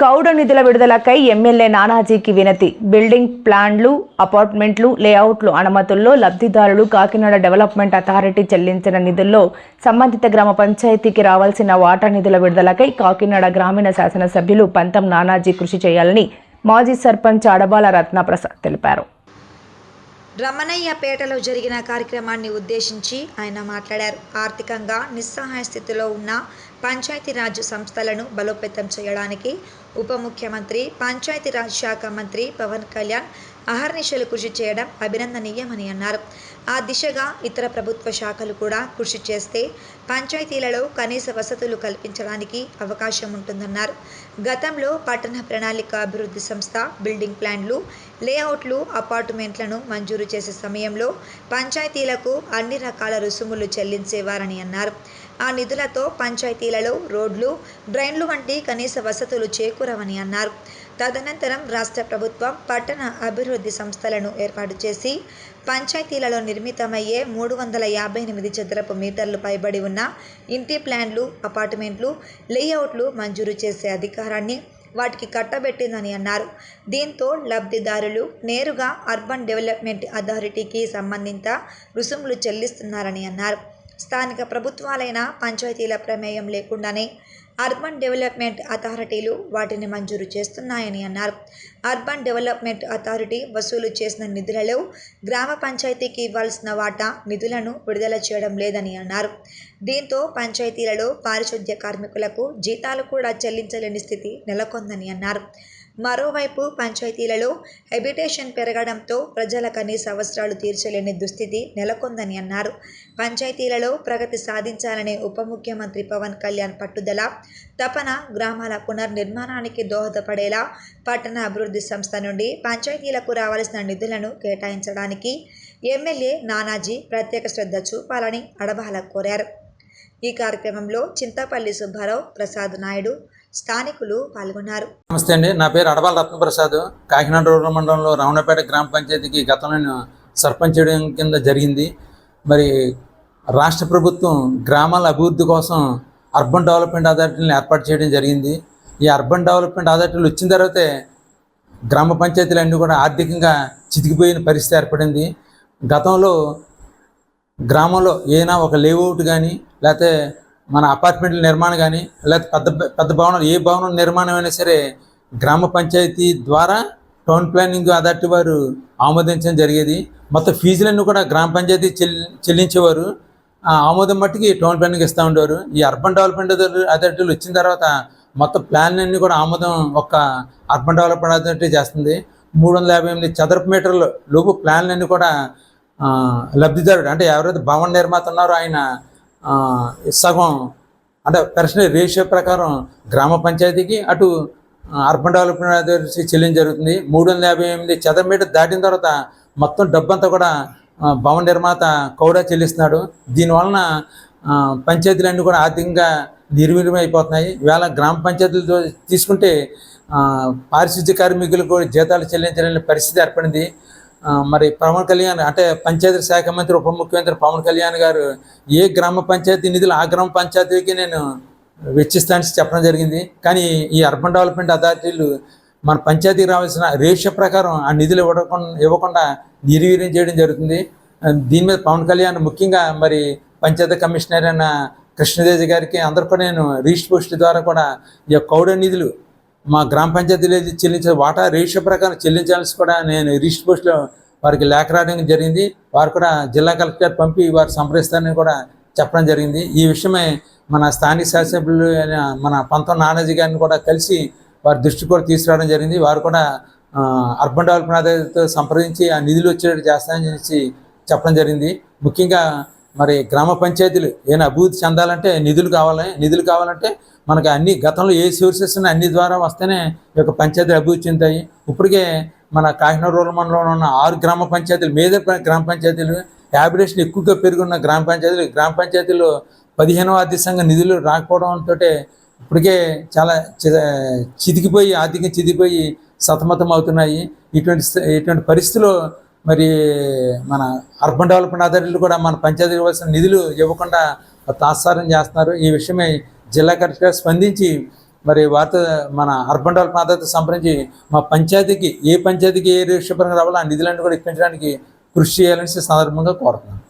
కౌడ నిధుల విడుదలకై ఎమ్మెల్యే నానాజీకి వినతి. బిల్డింగ్ ప్లాన్లు అపార్ట్మెంట్లు లేఅవుట్లు అనుమతుల్లో లబ్ధిదారులు కాకినాడ డెవలప్మెంట్ అథారిటీ చెల్లించిన నిధుల్లో సంబంధిత గ్రామ పంచాయతీకి రావాల్సిన వాటా నిధుల విడుదలకై కాకినాడ గ్రామీణ శాసనసభ్యులు పంతం నానాజీ కృషి చేయాలని మాజీ సర్పంచ్ అడబాల రత్నప్రసాద్ తెలిపారు. రమణయ్యపేటలో జరిగిన కార్యక్రమాన్ని ఉద్దేశించి ఆయన మాట్లాడారు. ఆర్థికంగా నిస్సహాయ స్థితిలో ఉన్న పంచాయతీరాజ్ సంస్థలను బలోపేతం చేయడానికి ఉప ముఖ్యమంత్రి పంచాయతీరాజ్ శాఖ మంత్రి పవన్ కళ్యాణ్ అహర్నిశలు కృషి చేయడం అభినందనీయమని అన్నారు. ఆ దిశగా ఇతర ప్రభుత్వ శాఖలు కూడా కృషి చేస్తే పంచాయతీలలో కనీస వసతులు కల్పించడానికి అవకాశం ఉంటుందన్నారు. గతంలో పట్టణ ప్రణాళిక అభివృద్ధి సంస్థ బిల్డింగ్ ప్లాన్లు లేఅవుట్లు అపార్ట్మెంట్లను మంజూరు చేసే సమయంలో పంచాయతీలకు అన్ని రకాల రుసుములు చెల్లించేవారని అన్నారు. ఆ నిధులతో పంచాయతీలలో రోడ్లు డ్రైన్లు వంటి కనీస వసతులు చేకూరవని అన్నారు. తదనంతరం రాష్ట్ర ప్రభుత్వం పట్టణ అభివృద్ధి సంస్థలను ఏర్పాటు చేసి పంచాయతీలలో నిర్మితమయ్యే మూడు వందల యాభై ఎనిమిది చదరపు మీటర్లు పైబడి ఉన్న ఇంటి ప్లాన్లు అపార్ట్మెంట్లు లేఅవుట్లు మంజూరు చేసే అధికారాన్ని వాటికి కట్టబెట్టిందని అన్నారు. దీంతో లబ్ధిదారులు నేరుగా అర్బన్ డెవలప్మెంట్ అథారిటీకి సంబంధిత రుసుములు చెల్లిస్తున్నారని అన్నారు. స్థానిక ప్రభుత్వాలైన పంచాయతీల ప్రమేయం లేకుండానే అర్బన్ డెవలప్మెంట్ అథారిటీలు వాటిని మంజూరు చేస్తున్నాయని అన్నారు. అర్బన్ డెవలప్మెంట్ అథారిటీ వసూలు చేసిన నిధులలో గ్రామ పంచాయతీకి ఇవ్వాల్సిన వాటా నిధులను విడుదల చేయడం లేదని అన్నారు. దీంతో పంచాయతీలలో పారిశుద్ధ్య కార్మికులకు జీతాలు కూడా చెల్లించలేని స్థితి నెలకొందని అన్నారు. మరోవైపు పంచాయతీలలో హెబిటేషన్ పెరగడంతో ప్రజల కనీస అవసరాలు తీర్చలేని దుస్థితి నెలకొందని అన్నారు. పంచాయతీలలో ప్రగతి సాధించాలనే ఉప ముఖ్యమంత్రి పవన్ కళ్యాణ్ పట్టుదల తపన గ్రామాల పునర్నిర్మాణానికి దోహదపడేలా పట్టణ అభివృద్ధి సంస్థ నుండి పంచాయతీలకు రావాల్సిన నిధులను కేటాయించడానికి ఎమ్మెల్యే నానాజీ ప్రత్యేక శ్రద్ధ చూపాలని అడబాల కోరారు. ఈ కార్యక్రమంలో చింతపల్లి సుబ్బారావు ప్రసాద్ నాయుడు స్థానికులు పాల్గొన్నారు. నమస్తే అండి. నా పేరు అడవాల రత్నప్రసాద్. కాకినాడ రూరల్ మండలంలో రావణపేట గ్రామ పంచాయతీకి గతంలో సర్పంచ్ చేయడం కింద జరిగింది. మరి రాష్ట్ర ప్రభుత్వం గ్రామాల అభివృద్ధి కోసం అర్బన్ డెవలప్మెంట్ అథారిటీని ఏర్పాటు చేయడం జరిగింది. ఈ అర్బన్ డెవలప్మెంట్ అథారిటీలు వచ్చిన తర్వాతే గ్రామ పంచాయతీలు అన్నీ కూడా ఆర్థికంగా చితికిపోయిన పరిస్థితి ఏర్పడింది. గతంలో గ్రామంలో ఏదైనా ఒక లేఅవుట్ కానీ లేకపోతే మన అపార్ట్మెంట్ల నిర్మాణం కానీ లేకపోతే పెద్ద పెద్ద భవనం ఏ భవనం నిర్మాణం అయినా సరే గ్రామ పంచాయతీ ద్వారా టౌన్ ప్లానింగ్ అథారిటీ వారు ఆమోదించడం జరిగేది. మొత్తం ఫీజులన్నీ కూడా గ్రామ పంచాయతీ చెల్లించేవారు. ఆ ఆమోదం మట్టుకి టౌన్ ప్లానింగ్ ఇస్తూ ఉండేవారు. ఈ అర్బన్ డెవలప్మెంట్ అథారిటీలు వచ్చిన తర్వాత మొత్తం ప్లాన్లన్నీ కూడా ఆమోదం ఒక్క అర్బన్ డెవలప్మెంట్ అథారిటీ చేస్తుంది. మూడు వందల యాభై ఎనిమిది చదరపు మీటర్ల లోపు ప్లాన్లన్నీ కూడా లబ్ధిదారుడు అంటే ఎవరైతే భవన నిర్మాత ఉన్నారో ఆయన సగం అంటే పర్సనల్ రేషియో ప్రకారం గ్రామ పంచాయతీకి అటు అర్బన్ డెవలప్మెంట్ అథారిటీ చెల్లించ జరుగుతుంది. మూడు వందల యాభై ఎనిమిది చదర మీటర్ దాటిన తర్వాత మొత్తం డబ్బంతా కూడా భవన నిర్మాత కౌడా చెల్లిస్తున్నాడు. దీనివలన పంచాయతీలన్నీ కూడా ఆర్థికంగా నిర్వీర్యం అయిపోతున్నాయి వేళ గ్రామ పంచాయతీలు తీసుకుంటే పారిశుద్ధ్య కార్మికులకు కూడా జీతాలు చెల్లించలేని పరిస్థితి ఏర్పడింది. మరి పవన్ కళ్యాణ్ అంటే పంచాయతీ శాఖ మంత్రి ఉప ముఖ్యమంత్రి పవన్ కళ్యాణ్ గారు ఏ గ్రామ పంచాయతీ నిధులు ఆ గ్రామ పంచాయతీకి నేను వెచ్చిస్తానని చెప్పడం జరిగింది. కానీ ఈ అర్బన్ డెవలప్మెంట్ అథారిటీలు మన పంచాయతీకి రావాల్సిన రేషియో ప్రకారం ఆ నిధులు ఇవ్వకుండా ఇవ్వకుండా నిర్వీర్యం చేయడం జరుగుతుంది. దీని మీద పవన్ కళ్యాణ్ ముఖ్యంగా మరి పంచాయతీ కమిషనర్ అయిన కృష్ణదేవి గారికి అందరికీ కూడా నేను రీస్ట్ పోస్ట్ ద్వారా కూడా ఈ యొక్క కౌడ నిధులు మా గ్రామ పంచాయతీలో చెల్లించే వాటా రేషియో ప్రకారం చెల్లించాల్సి కూడా నేను రిజిస్టర్ పోస్ట్లో వారికి లేఖ రాయడం జరిగింది. వారు కూడా జిల్లా కలెక్టర్ పంపి వారు సంప్రదిస్తారని కూడా చెప్పడం జరిగింది. ఈ విషయమై మన స్థానిక శాసనసభ్యులు మన పంతం నానాజీ గారిని కూడా కలిసి వారి దృష్టి కూడా తీసుకురావడం జరిగింది. వారు కూడా అర్బన్ డెవలప్మెంట్ అధికారితో సంప్రదించి ఆ నిధులు వచ్చేటట్టు చేస్తానని చెప్పడం జరిగింది. ముఖ్యంగా మరి గ్రామ పంచాయతీలు ఏమైనా అభివృద్ధి చెందాలంటే నిధులు కావాలి? నిధులు కావాలంటే మనకు అన్ని గతంలో ఏ సోర్సెస్ ఉన్నాయి అన్ని ద్వారా వస్తేనే ఈ యొక్క పంచాయతీలు అభివృద్ధి చెందాయి ఇప్పటికే మన కాకినాడ రూరల్ మండలంలో ఉన్న ఆరు గ్రామ పంచాయతీలు మేజర్ గ్రామ పంచాయతీలు హ్యాబిటేషన్ ఎక్కువగా పెరుగున్న గ్రామ పంచాయతీలు గ్రామ పంచాయతీలు పదిహేనవ ఆర్థిక సంఘ నిధులు రాకపోవడంతో ఇప్పటికే చాలా చితికిపోయి ఆర్థికంగా చితికిపోయి సతమతం అవుతున్నాయి ఇటువంటి ఇటువంటి పరిస్థితుల్లో మరి మన అర్బన్ డెవలప్మెంట్ అథారిటీలు కూడా మన పంచాయతీకి ఇవ్వాల్సిన నిధులు ఇవ్వకుండా తాత్సారం చేస్తున్నారు. ఈ విషయమై జిల్లా కలెక్టర్ స్పందించి మరి వారితో మన అర్బన్ డెవలప్మెంట్ అథారిటీ సంప్రదించి మా పంచాయతీకి ఏ పంచాయతీకి ఏ విషయపరంగా రావాలో ఆ నిధులన్నీ కూడా ఇప్పించడానికి కృషి చేయాలని సందర్భంగా కోరుతున్నాను.